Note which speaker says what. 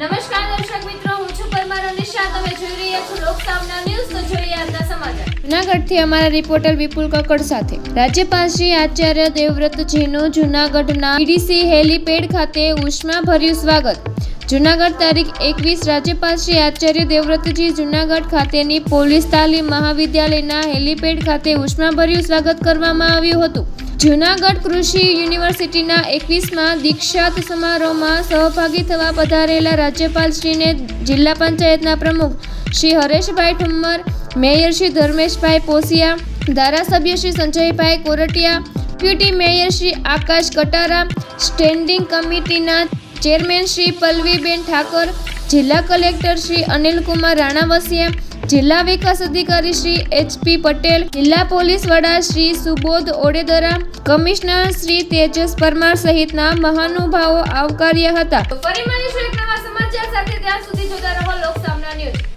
Speaker 1: નમસ્કાર દર્શક મિત્રો, હું છું પરમાર અનિશા. તમે જોઈ રહ્યા છો લોકસામના ન્યૂઝ, તો જોઈએ આજના સમાચાર.
Speaker 2: જુનાગઢથી અમારા રિપોર્ટર વિપુલ કક્કડ સાથે. રાજ્યપાલ શ્રી આચાર્ય દેવવ્રતજીનું જુનાગઢના પીડીસી હેલીપેડ ખાતે ઉષ્માભર્યું સ્વાગત. જુનાગઢ તારીખ એકવીસ રાજ્યપાલ શ્રી આચાર્ય દેવવ્રતજી જુનાગઢ ખાતેની પોલીસ તાલીમ મહાવિદ્યાલયના હેલીપેડ ખાતે ઉષ્માભર્યું સ્વાગત કરવામાં આવ્યું હતું. જુનાગઢ કૃષિ યુનિવર્સિટીના એકવીસમાં દીક્ષાંત સમારોહમાં સહભાગી થવા પધારેલા રાજ્યપાલશ્રીને જિલ્લા પંચાયતના પ્રમુખ શ્રી હરેશભાઈ ઠુમ્મર, મેયર શ્રી ધર્મેશભાઈ પોસિયા, ધારાસભ્ય Shri Sanjaybhai Koratiya, deputy mayor Shri Akash Katara, standing કમિટીના ચેરમેન શ્રી પલ્લવીબેન ઠાકર, જિલ્લા કલેક્ટર શ્રી અનિલકુમાર રાણાવસિયા, જિલ્લા વિકાસ અધિકારી શ્રી એચપી પટેલ, જિલ્લા પોલીસ વડા શ્રી સુબોધ ઓડેદરા, કમિશનર શ્રી તેજસ પરમાર સહિતના મહાનુભાવો આવકાર્યા હતા.
Speaker 1: ફરી મળીશું એક નવા સમાચાર સાથે. ત્યાં સુધી જોતા રહો લોક